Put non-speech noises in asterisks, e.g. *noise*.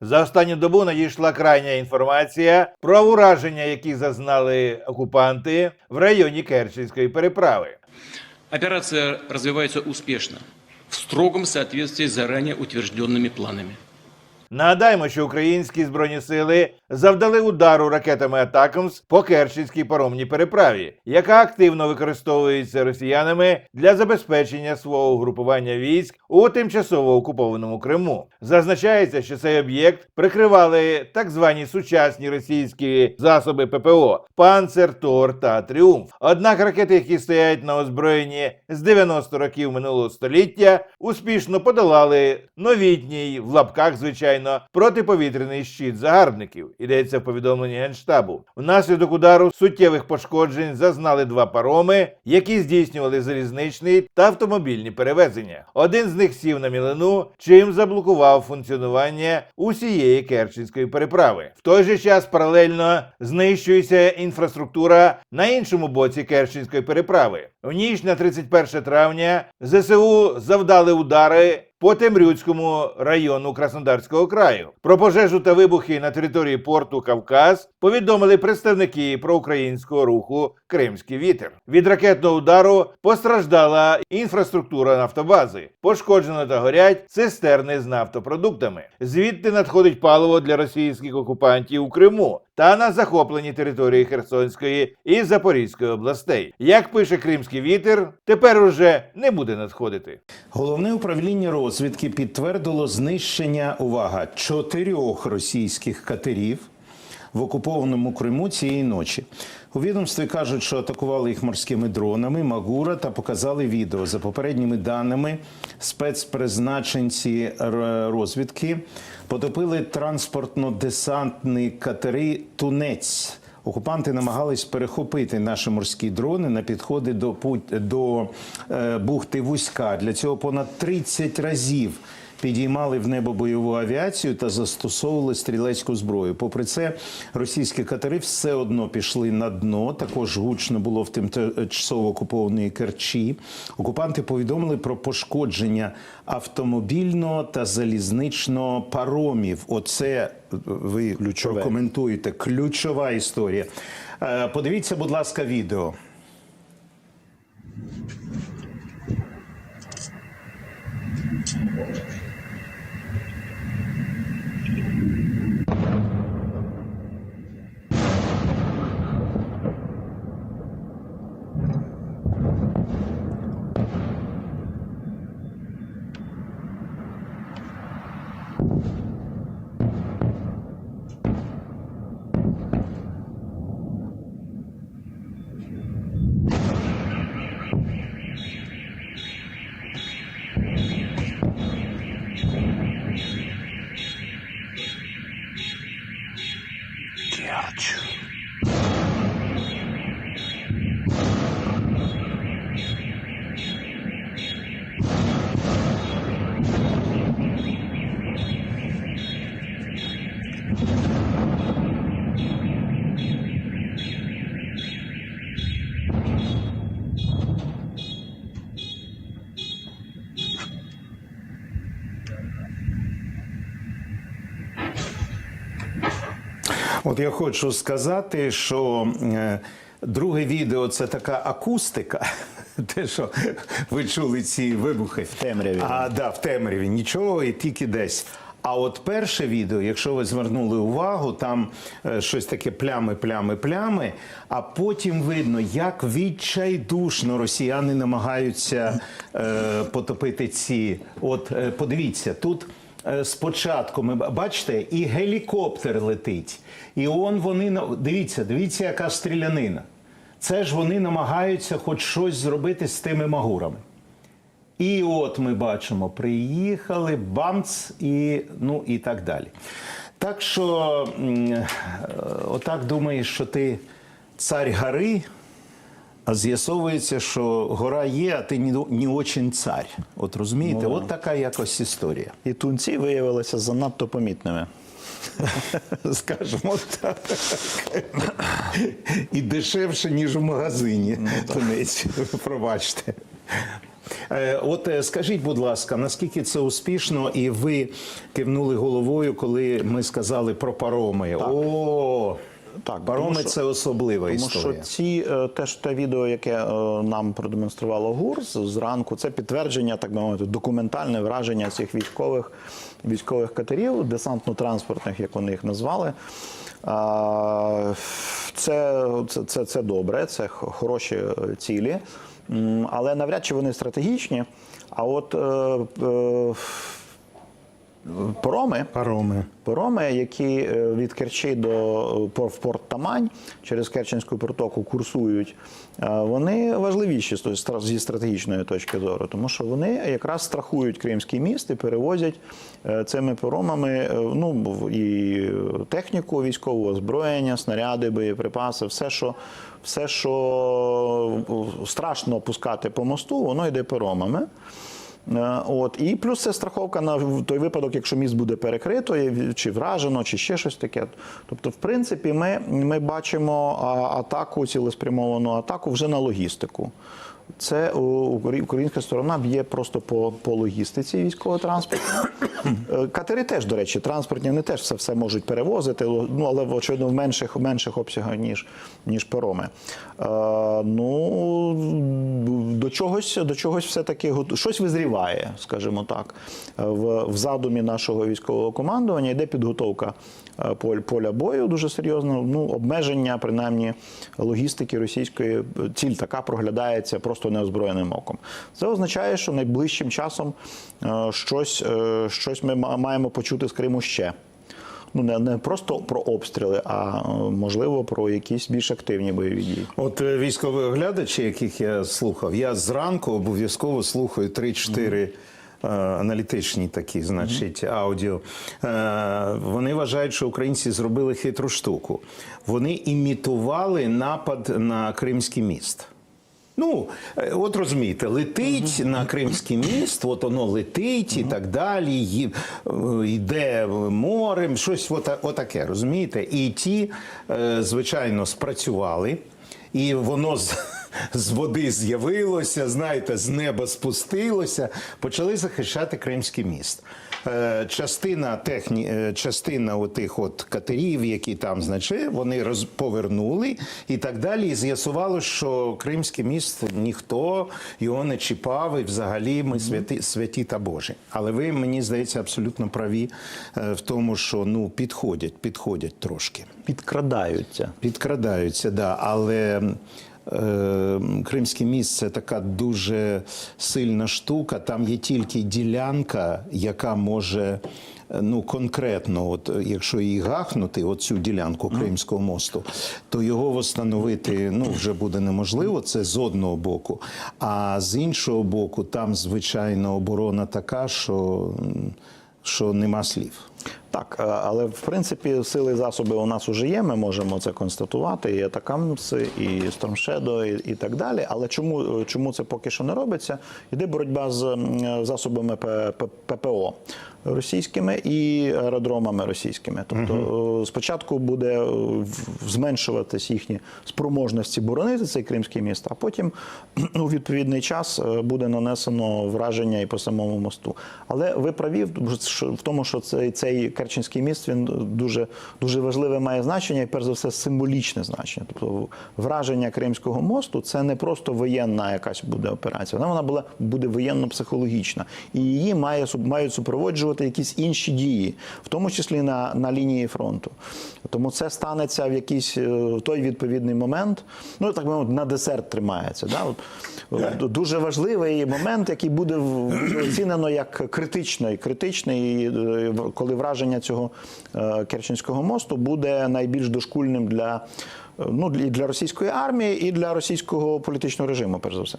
За останню добу надійшла крайня інформація про ураження, які зазнали окупанти в районі Керченської переправи. Операція розвивається успішно в строгому соответствии з заранее утвердженими планами. Нагадаємо, що українські збройні сили завдали удару ракетами Атакамс по Керченській паромній переправі, яка активно використовується росіянами для забезпечення свого угрупування військ у тимчасово окупованому Криму. Зазначається, що цей об'єкт прикривали так звані сучасні російські засоби ППО Панцер, Тор та Тріумф. Однак ракети, які стоять на озброєнні з 90 років минулого століття, успішно подолали новітній в лапках, звичайно, протиповітряний щит загарбників. Йдеться в повідомленні генштабу. Внаслідок удару суттєвих пошкоджень зазнали два пароми, які здійснювали залізничний та автомобільні перевезення. Один з них сів на мілину, чим заблокував функціонування усієї Керченської переправи. В той же час паралельно знищується інфраструктура на іншому боці Керченської переправи. В ніч на 31 травня ЗСУ завдали удари по Темрюцькому району Краснодарського краю. Про пожежу та вибухи на території порту Кавказ повідомили представники проукраїнського руху Кримський вітер. Від ракетного удару постраждала інфраструктура нафтобази, пошкоджено та горять цистерни з нафтопродуктами. Звідти надходить паливо для російських окупантів у Криму та на захопленій території Херсонської і Запорізької областей. Як пише Кримський вітер, тепер уже не буде надходити. Головне управління розвідки підтвердило знищення увага чотирьох російських катерів в окупованому Криму цієї ночі. У відомстві кажуть, що атакували їх морськими дронами Магура та показали відео. За попередніми даними, спецпризначенці розвідки потопили транспортно-десантні катери Тунець. Окупанти намагались перехопити наші морські дрони на підходи до до е, бухти Вузька. Для цього понад 30 разів підіймали в небо бойову авіацію та застосовували стрілецьку зброю. Попри це, російські катери все одно пішли на дно. Також гучно було в тимчасово окупованої Керчі. Окупанти повідомили про пошкодження автомобільного та залізничного паромів. Оце ви Ключове. прокоментуєте. Ключова історія. Е, Подивіться, будь ласка, відео. much. От я хочу сказати, що е, друге відео це така акустика. *laughs* Те, що ви чули ці вибухи в темряві. А, да, в темряві. Нічого і тільки десь. А от перше відео, якщо ви звернули увагу, там е, щось таке плями, плями, плями. А потім видно, як відчайдушно росіяни намагаються е, потопити ці. От е, подивіться, тут спочатку ми бачите, і гелікоптер летить, і он вони дивіться, дивіться, яка стрілянина. Це ж вони намагаються хоч щось зробити з тими магурами. І от ми бачимо, приїхали, бамц, і, ну, і так далі. Так що, е, отак думаєш, що ти цар гори, а з'ясовується, що гора є, а ти не, очень цар. От розумієте, Ну, от така якось історія. І тунці виявилися занадто помітними. *laughs* Скажімо так. І дешевше, ніж у магазині. Тунець, пробачте. Е, От е, скажіть, будь ласка, наскільки це успішно, і ви кивнули головою, коли ми сказали про пароми? О, Так, пароми тому це особлива Тому історія. що ці е, теж те відео, яке е, нам продемонструвало ГУР з- зранку, це підтвердження, так би мовити, документальне враження цих військових військових катерів, десантно-транспортних, як вони їх назвали. Це, це, це, це добре, це хороші е, цілі, але навряд чи вони стратегічні. А от е, е, пароми. Пароми. Пароми, які е, від Керчі до е, в порт Тамань через Керченську протоку курсують, е, вони важливіші зі стратегічної точки зору, тому що вони якраз страхують Кримський міст і перевозять цими паромами ну, і техніку військового озброєння, снаряди, боєприпаси, все, що. Все, що страшно пускати по мосту, воно йде паромами. Е, От і плюс це страховка на той випадок, якщо міст буде перекрито, чи вражено, чи ще щось таке. Тобто, в принципі, ми, ми бачимо атаку, цілеспрямовану атаку вже на логістику. Це українська сторона б'є просто по, по логістиці військового транспорту. Е, Катери теж, до речі, транспортні вони теж все, все можуть перевозити, ну але очевидно в менших, менших обсягах, ніж, ніж пароми. Е, ну до чогось, до чогось все-таки щось визріває, скажімо так. Е, В, в задумі нашого військового командування йде підготовка е, поля бою дуже серйозно. Ну, обмеження, принаймні, логістики російської ціль така проглядається просто неозброєним оком. Це означає, що найближчим часом е, щось, е, щось ми маємо почути з Криму ще. Ну, не, не просто про обстріли, а е, можливо про якісь більш активні бойові дії. От е, військові оглядачі, яких я слухав, я зранку обов'язково слухаю 3-4 е, аналітичні такі, значить, аудіо. Е, Вони вважають, що українці зробили хитру штуку. Вони імітували напад на Кримський міст. Ну, е, от розумієте, летить на Кримський міст, от воно летить і так далі, е, йде морем, щось ота- отаке, розумієте? І ті, е, звичайно, спрацювали, і воно з, *laughs* з води з'явилося, знаєте, з неба спустилося, почали захищати Кримський міст. Е, Частина техні... е, частина отих от катерів, які там значить, вони роз... повернули і так далі. І з'ясувало, що Кримський міст ніхто його не чіпав, і взагалі ми святі, святі та Божі. Але ви, мені здається, абсолютно праві е, в тому, що ну підходять, підходять трошки. Підкрадаються. Підкрадаються, да, але е, Кримське міст це така дуже сильна штука. Там є тільки ділянка, яка може. е, Ну, конкретно, от е, якщо її гахнути, оцю ділянку Кримського мосту, то його встановити ну, вже буде неможливо. Це з одного боку. А з іншого боку, там звичайно оборона така, що, що нема слів. Так, е, але в принципі сили і засоби у нас вже є. Ми можемо це констатувати. І Атакамси, і Стормшедо, і, і так далі. Але чому, чому це поки що не робиться? Йде боротьба з засобами П- П- ППО російськими і аеродромами російськими. Тобто е, спочатку буде е, зменшуватись їхні спроможності боронити цей кримський міст, а потім у відповідний час е, буде нанесено враження і по самому мосту. Але ви праві в тому, що цей, цей Керченський міст він дуже, дуже важливе має значення і перш за все символічне значення. Тобто враження Кримського мосту це не просто воєнна якась буде операція, вона, вона була буде воєнно-психологічна. І її має мають супроводжувати якісь інші дії, в тому числі на, на лінії фронту. Тому це станеться в якийсь е, той відповідний момент. Ну так би мовити, на десерт тримається. Да? От, от, дуже важливий момент, який буде оцінено як критичний, критичний, е, коли враження цього е, Керченського мосту буде найбільш дошкульним для, е, ну, і для російської армії і для російського політичного режиму, перш за все.